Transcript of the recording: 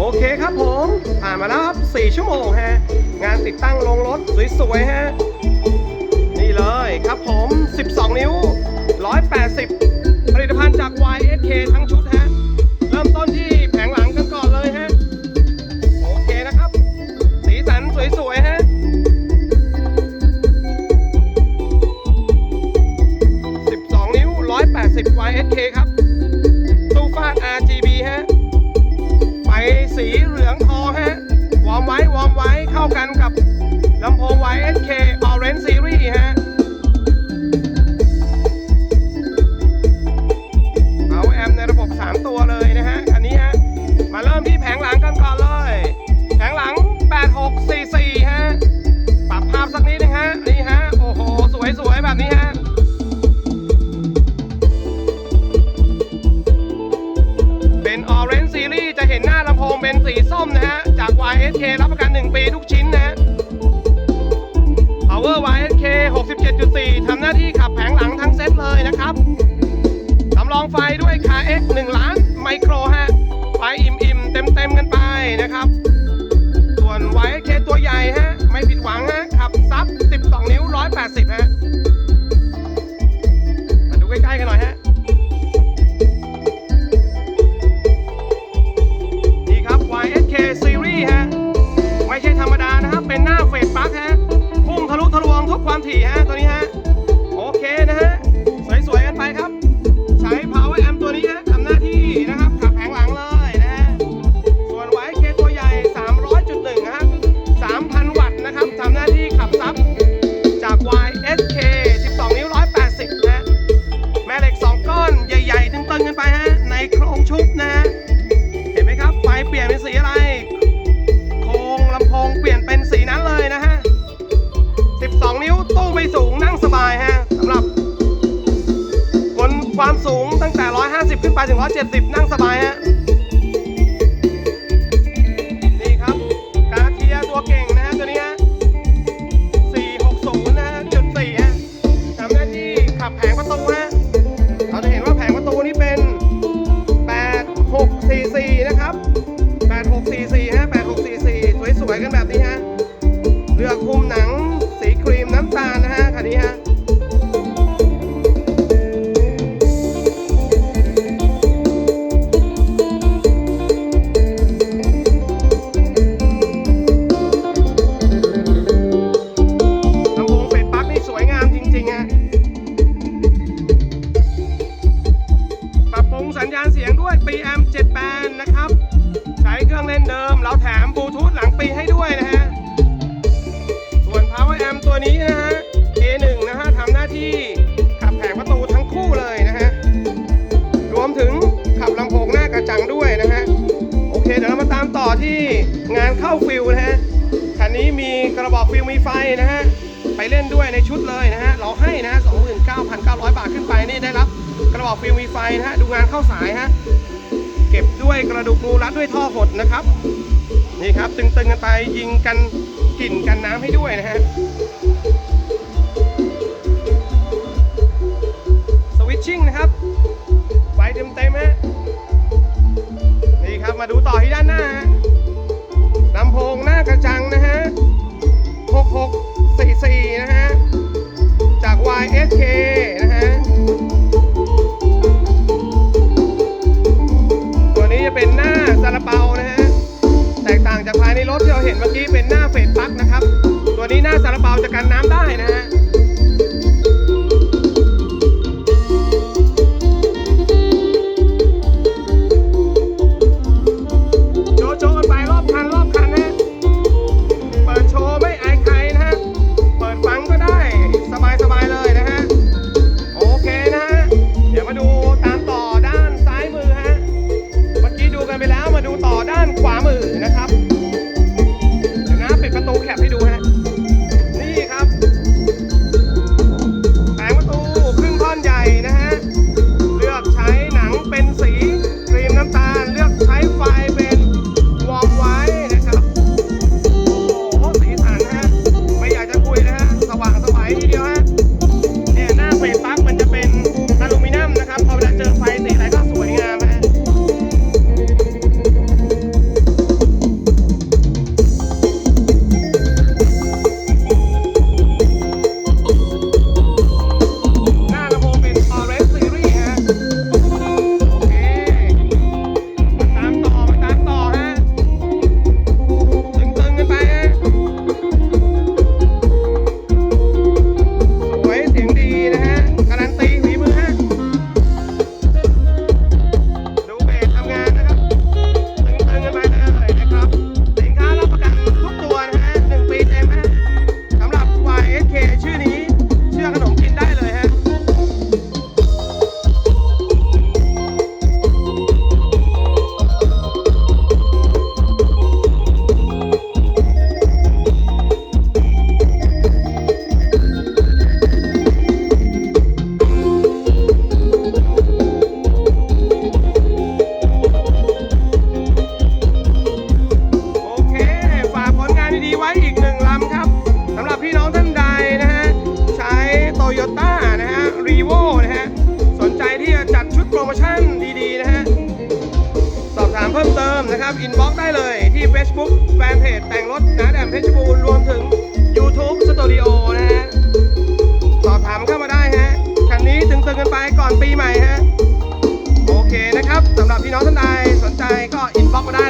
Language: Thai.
โอเคครับผม ผ่านมาแล้วครับ 4 ชั่วโมงฮะ งานติดตั้งลงรถสวยๆฮะ นี่เลยครับผม 12 นิ้ว 180 ผลิตภัณฑ์จาก YSK ทั้งชุดฮะ เริ่มต้นที่แผงหลังกันก่อนเลยฮะ โอเคนะครับ สีสันสวยๆฮะ12 นิ้ว 180 YSK ครับ สีเหลืองทองฮะวอมไว้วอมไว้เข้ากันกับลำโพง YSK Orange Series YSK รับประกัน 1 ปีทุกชิ้นนะ Power YSK 67.4 ทำหน้าที่ขับแผงหลังทั้งเซตเลยนะครับ สำรองไฟด้วย KX 1 ล้านไมโครฮะ ไฟอิ่มๆ เต็มๆ กันไป ขึ้นไปถึง 170 นั่งสบายฮะ รื่องเล่นเดิม เราแถมบลูทูธหลังปีให้ด้วยนะฮะ ส่วน Power Amp ตัวนี้นะฮะ A1 นะฮะทำหน้าที่ขับแผงประตูทั้งคู่เลยนะฮะ รวมถึงขับลำโพงหน้ากระจังด้วยนะฮะ โอเค เดี๋ยวเรามาตามต่อที่งานเข้าฟิลนะฮะ คันนี้มีกระบอกฟิลมีไฟนะฮะ ไปเล่นด้วยในชุดเลยนะฮะ เราให้นะฮะ29,900 บาทขึ้นไปนี่ได้รับกระบอกฟิลมีไฟนะฮะ ดูงานเข้าสายฮะ เก็บด้วยกระดูกงูรัดด้วยท่อหดนะครับ นี่ครับตึงๆกันไปยิงกันกลิ่นกันน้ำให้ด้วยนะฮะสวิตชิ่งนะครับไปเต็มๆฮะนี่ครับมาดูต่อที่ด้าน กันน้ำได้นะ เลยที่ Facebook แฟนเพจแต่งรถนะแดมเพชรบูรณ์รวมถึง YouTube Studio นะฮะ สอบถามเข้ามาได้ฮะ คันนี้ตึงๆกันไปก่อนปีใหม่ฮะ โอเคนะครับสำหรับพี่น้องท่านใดสนใจก็อินบ็อกมาได้